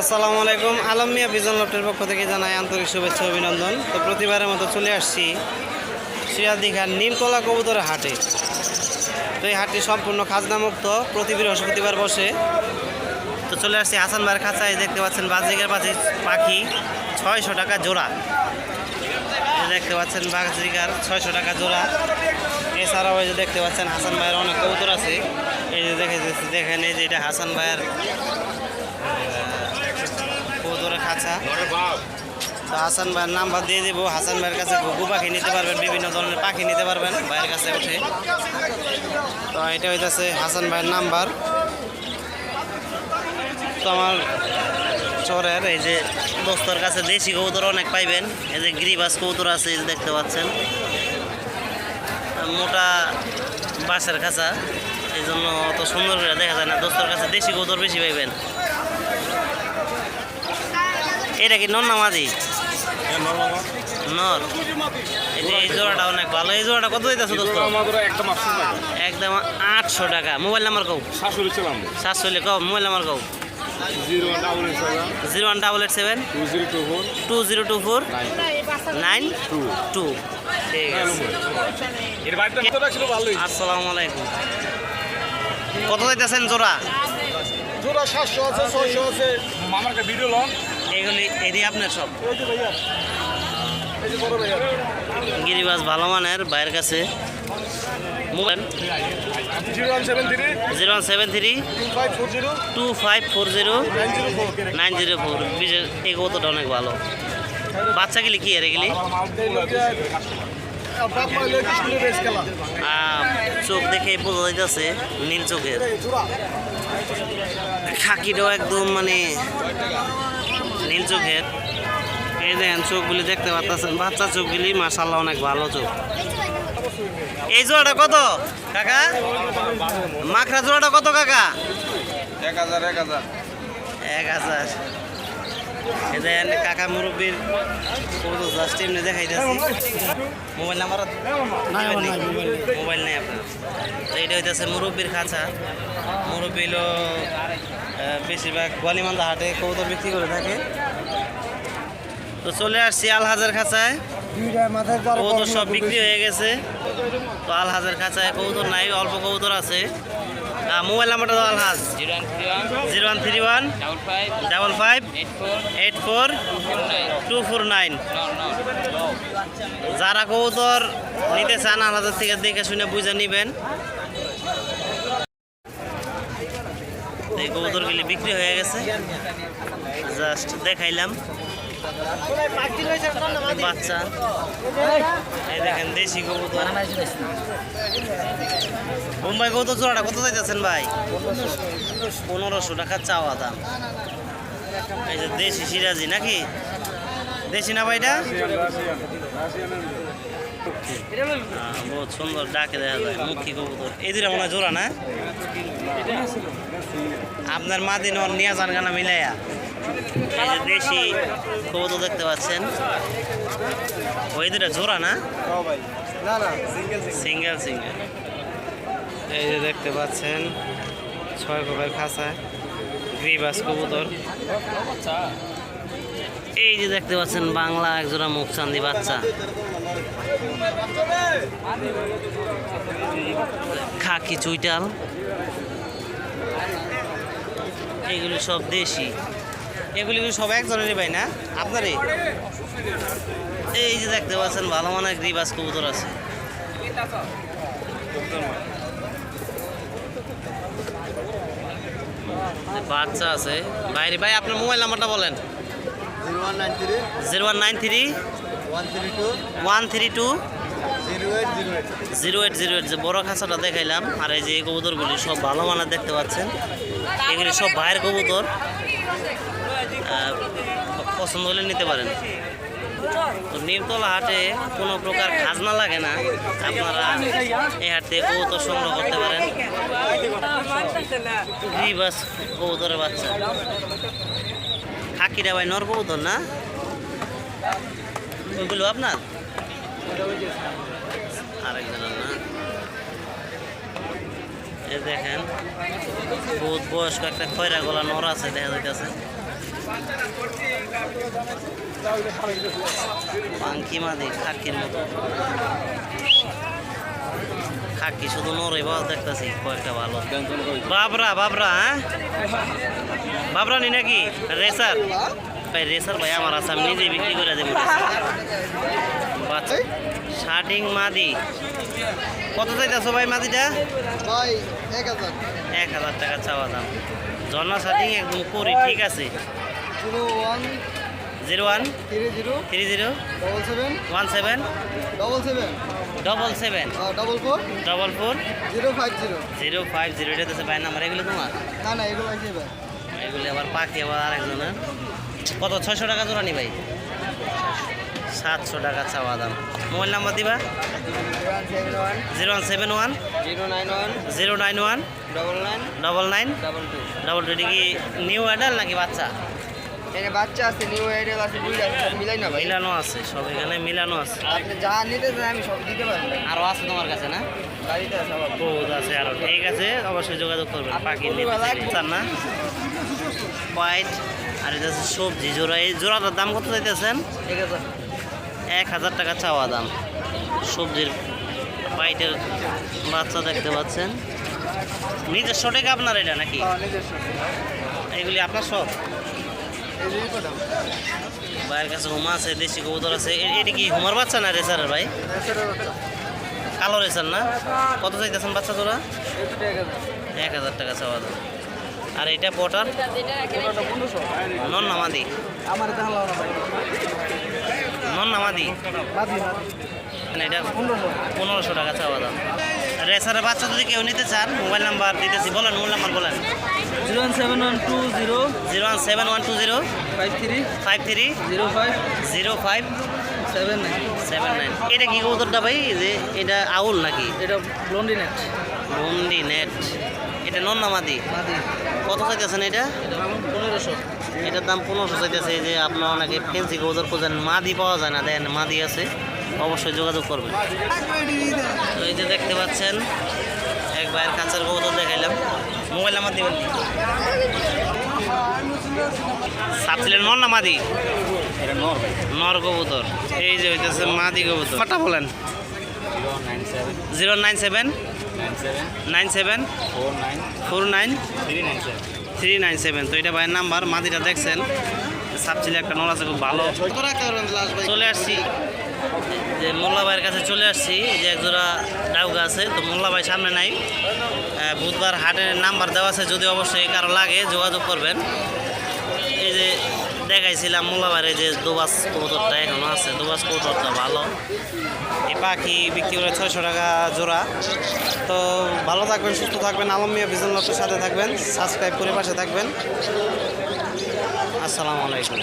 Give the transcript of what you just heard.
আসসালামু আলাইকুম। আলম মিয়া বিজন লফটের পক্ষ থেকে জানাই আন্তরিক শুভেচ্ছা অভিনন্দন। তো প্রতিবারের মতো চলে আসছি সিরাদিঘার নীলতলা কবুতরের হাটে। তো এই হাটটি সম্পূর্ণ খাজনামুক্ত, প্রতি বৃহস্পতিবার বসে। তো চলে আসছি হাসান ভাইয়ের খাঁচায়, দেখতে পাচ্ছেন বাজরিকার পাখি পাখি ছয়শো টাকা জোড়া। দেখতে পাচ্ছেন বাজরিকার ছয়শো টাকা জোড়া। এছাড়াও এই যে দেখতে পাচ্ছেন হাসান ভাইয়ের অনেক কবুতর আছে। এই যে দেখে দেখেন এই যে এটা হাসান ভাইয়ের খাঁচা। তো হাসান ভাইয়ের নাম্বার দিয়ে দেবো। হাসান ভাইয়ের কাছে ঘুঘু পাখি নিতে পারবেন বিভিন্ন ধরনের পাখি নিতে পারবেন ভাইয়ের কাছে উঠে। তো এটা হইতেছে হাসান ভাইয়ের নাম্বার। তো আমার চরের এই যে দোস্তর কাছে দেশি কবুতর অনেক পাইবেন। এই যে গিরিবাস কবুতর আছে এই যে দেখতে পাচ্ছেন। মোটা বাঁশের খাঁচা। এই জন্য অত সুন্দর করে দেখা যায় না। দোস্তর কাছে দেশি কবুতর বেশি পাইবেন। এটা কি নর নামাজি নর এই যে এই জোড়াটা অনেক ভালো। এই জোড়াটা কত দিতেছে দোস্ত? একদম আটশো টাকা। মোবাইল নাম্বার কও? সাতশো কও? মোবাইল নাম্বার কও? Zero one double eight seven. Two zero two four. Nine. Two. ঠিক আছে। ছিল? ভালোই। আসসালামু আলাইকুম। কত দিতেছেন জোড়া? জোড়া সাতশো আছে ছয়শো আছে। কাছে ভিডিও লন। এগুলি এদি আপনার সব। গিরিবাস ভালো মানের বাইরের কাছে। Zero one seven three two five four zero nine zero four. Four বিশেষ অনেক ভালো। বাচ্চা গেলি কি আর এগুলি চোখ দেখে বোঝা যাইতেছে, নীল চোখের। খাকিটাও একদম মানে নীল চোখের। এই দেখেন চোখগুলি দেখতে পাচ্ছেন। বাচ্চা চোখগুলি মাসাল্লাহ অনেক ভালো চোখ। এই জোড়াটা কত কাকা? মাখরা জোড়াটা কত কাকা? এক হাজার এক হাজার। এক হাজার। এই দেখেন কাকা মুরব্বীর কত জাস্ট এমনি দেখাইতেছি। Mobile number? মোবাইল নেই। আপনার। তো এটা হইতেছে মুরব্বীর খাঁচা। মুরব্বী বেশিরভাগ গোয়ালিমান্দা হাটে কবুতর বিক্রি করে থাকে। তো চলে আসছি আলহাজার খাঁচায়। কবুতর সব বিক্রি হয়ে গেছে। তো আলহাজার খাঁচায় কবুতর নাই, অল্প কবুতর আছে। মোবাইল নাম্বারটা দাও Alhaj. Zero one three one. Double five. Eight four. Two four nine. যারা কবুতর নিতে চান আলাদা থেকে দেখে শুনে বুঝে নিবেন। এই কবুতরগুলি বিক্রি হয়ে গেছে। জাস্ট দেখাইলাম। বাচ্চা। এই দেখেন, দেশি কবুতর। বোম্বাই কবুতর জোড়াটা কত চাইতেছেন ভাই? পনেরোশো টাকা চাওয়া দাম। এই যে দেশি সিরাজি নাকি? দেশি না ভাইটা বহুত সুন্দর ডাকে দেখা যায়, মুখী কবুতর। এই মনে জোড়া না? আপনার মাদিন ওর নিয়ে যান গানা মিলাইয়া। দেশি কবুতর দেখতে পাচ্ছেন। ওই দুটা জোড়া না? সিঙ্গেল সিঙ্গেল এই যে দেখতে পাচ্ছেন, ছয় কবের খাঁচা, গ্রিবাস কবুতর। এই যে দেখতে পাচ্ছেন, বাংলা একজোড়া মুখ মুখচান্দি বাচ্চা। খাকি চুইটাল। এগুলি সব দেশি। এগুলি সব একজনেরই ভাই না? আপনারই? এই যে দেখতে পাচ্ছেন ভালো মানের গ্রিবাস কবুতর আছে। বাচ্চা আছে। বাইরে ভাই আপনার মোবাইল নাম্বারটা বলেন। Zero one nine three. Zero one nine three. One three two zero eight zero eight যে বড় খাঁচাটা দেখাইলাম আর এই যে এই কবুতরগুলি সব ভালো মানের দেখতে পাচ্ছেন। এগুলি সব ভাইয়ের কবুতর। পছন্দ হলে নিতে পারেন। তো নিমতলা হাটে কোনো প্রকার খাজনা লাগে না। আপনারা এই হাট থেকে কবুতর সংগ্রহ করতে পারেন। গ্রিবাস কবুতরের বাচ্চা। খাকিরা ভাই নর কবুতর না? ওইগুলো আপনার? আরেকজনের না এ দেখেন, বহুত বয়স্ক একটা খয়রা গলা নর আছে, দেখা যাইতেছে। পাঙ্কি মাদি, খাকির মতো। খাকি শুধু নরে বাস দেখতেছি কয়েকটা ভালো। বাবরা বাবরা হ্যাঁ? বাবরা নি নাকি? রেসার? ভাই রেসার ভাই আমার আছে আমি নিজেই বিক্রি করে দেবো বাচ্চা শার্টিং মাদি। কত চাইতেছো ভাই মাদিটা? ভাই এক হাজার। এক হাজার টাকা চাওয়া দাম। ঝর্ণা শার্টিং একদম করি ঠিক আছে। Zero one three zero one seven double seven double seven double four double four zero five zero. Zero five zero এটা তো ভাই নাম্বার এগুলো তোমার? না না এগুলো এগুলি আবার পাখি আবার আরেকজনের। কত? ছয়শো টাকা জোড়া নি ভাই? সাতশো টাকা চাওয়া দাম। মোবাইল নাম্বার দিবা? Zero one seven one. Zero nine one. Zero nine one. Double nine. Double nine. Double two. Double two কি নিউ অ্যাডাল নাকি বাচ্চা? এখানে বাচ্চা আছে নিউ আছে মিলানো আছে সব এখানে মিলানো আছে। আপনি যা নিতে চান আমি সব দিতে পারব। আরও আছে তোমার কাছে না? বহুত আছে ঠিক আছে অবশ্যই যোগাযোগ করবেন। পাখি চান না? হোয়াইট আর এটা হচ্ছে সবজি। জোড়া এই জোড়াটার দাম কত চাইতেছেন? এক হাজার। টাকা চাওয়া দাম। সবজির হোয়াইটের বাচ্চা দেখতে পাচ্ছেন। নিজের সঠিক আপনার এটা নাকি? নিজস্ব এগুলি আপনার সব? ভাইয়ের কাছে হুমা আছে দেশি কবুতর আছে। এটা কি হুমার বাচ্চা না রেসারের ভাই? কালো রেসার না? কত চাইতেছেন বাচ্চা তোরা? এক হাজার টাকা চাওয়া দাম। আর এটা পটার? নন নামাদি নন নামাদি মানে এটা পনেরোশো পনেরোশো টাকা চাওয়া দাম। রেসারের বাচ্চা যদি কেউ নিতে চান মোবাইল নাম্বার দিতেছি। বলেন মোবাইল নাম্বার বলেন। Zero one seven one two zero zero one seven one two zero five three five three zero five zero five seven nine seven nine এটা কি কবুতরটা ভাই? যে এটা আউল নাকি? এটা ব্লন্ডি নেট বন্ডি নেট এটা নন নামাদি মাদি? কত চাইতেছেন এটা? পনেরোশো। এটার দাম পনেরোশো চাইতেছে। যে আপনারা অনেকে ফেন্সি কবুতর খোঁজেন মাদি পাওয়া যায় না। দেন মাদি আছে। অবশ্যই যোগাযোগ করবেন। তো এই যে দেখতে পাচ্ছেন এক ভাইয়ের কাঁচার কবুতর দেখাইলাম। মোবাইল নাম্বার দিবেন সাপছিলেন নর না মাদি? নর কবুতর। এই যে হইতেছে মাদি কবুতর। কটা বলেন? Zero nine seven. Nine seven. Four nine. Three nine seven. তো এটা ভাইয়ের নাম্বার মাদিটা দেখছেন। সাপছিলে একটা নর আছে খুব ভালো। চলে আসছি। যে মোল্লা ভাইয়ের কাছে চলে আসছি। যে একজোড়া ডাউগা আছে তো মোল্লা ভাই সামনে নাই। বুধবার হাটের নাম্বার দেওয়া আছে যদি অবশ্যই কারও লাগে যোগাযোগ করবেন। এই যে দেখাইছিলাম মোলাবারে যে দুবাস কবুতরটা এখনও আছে। দুবাস কবুতরটা ভালো। এ পাখি বিক্রি করে ছয়শো টাকা জোড়া। তো ভালো থাকবেন, সুস্থ থাকবেন। আলম মিয়া বিজন লক্ষ্যের সাথে থাকবেন। সাবস্ক্রাইব করে পাশে থাকবেন। আসসালামু আলাইকুম।